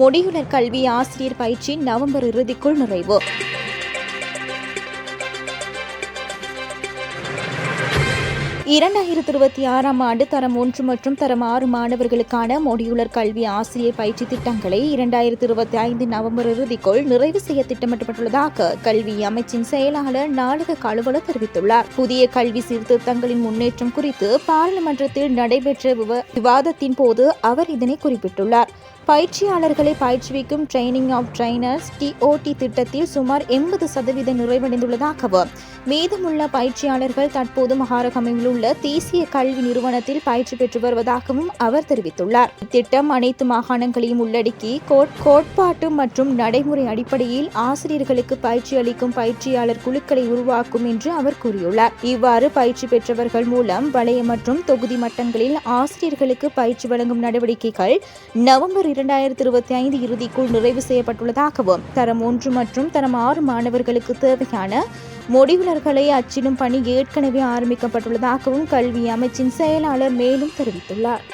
முடியுலர் கல்வி ஆசிரியர் பயிற்சி நவம்பர் இறுதிக்குள் நிறைவு. இரண்டாயிரத்தி இருபத்தி ஆறாம் ஆண்டு தரம் ஒன்று மற்றும் தரம் ஆறு மாணவர்களுக்கான மொடியுலர் கல்வி ஆசிரியர் பயிற்சி திட்டங்களை இரண்டாயிரத்தி இருபத்தி ஐந்து நவம்பர் இறுதிக்குள் நிறைவு செய்ய திட்டமிடப்பட்டுள்ளதாக கல்வி அமைச்சின் செயலாளர் நாடக கழுவல தெரிவித்துள்ளார். புதிய கல்வி சீர்திருத்தங்களின் முன்னேற்றம் குறித்து பாராளுமன்றத்தில் நடைபெற்ற விவாதத்தின் போது அவர் இதனை குறிப்பிட்டுள்ளார். பயிற்சியாளர்களை பயிற்றுவிக்கும் ட்ரைனிங் ஆஃப் ட்ரைனர்ஸ் டிஓடி திட்டத்தில் சுமார் எண்பது சதவீதம் நிறைவடைந்துள்ளதாகவும் மீதமுள்ள பயிற்சியாளர்கள் தற்போது மகாரகமையில் உள்ள தேசிய கல்வி நிறுவனத்தில் பயிற்சி பெற்று வருவதாகவும் அவர் தெரிவித்துள்ளார். இத்திட்டம் அனைத்து மாகாணங்களையும் உள்ளடக்கி கோட்- கோட்பாட்டு மற்றும் நடைமுறை அடிப்படையில் ஆசிரியர்களுக்கு பயிற்சி அளிக்கும் பயிற்சியாளர் குழுக்களை உருவாக்கும் என்று அவர் கூறியுள்ளார். இவ்வாறு பயிற்சி பெற்றவர்கள் மூலம் வளைய மற்றும் தொகுதி மட்டங்களில் ஆசிரியர்களுக்கு பயிற்சி வழங்கும் நடவடிக்கைகள் நவம்பர் இரண்டாயிரத்தி இருபத்தி ஐந்து இறுதிக்குள் நிறைவு செய்யப்பட்டுள்ளதாகவும் தரம் ஒன்று மற்றும் தரம் ஆறு மாணவர்களுக்கு தேவையான முடிவுலர்களை அச்சிடும் பணி ஏற்கனவே ஆரம்பிக்கப்பட்டுள்ளதாகவும் கல்வி அமைச்சின் செயலாளர் மேலும் தெரிவித்துள்ளார்.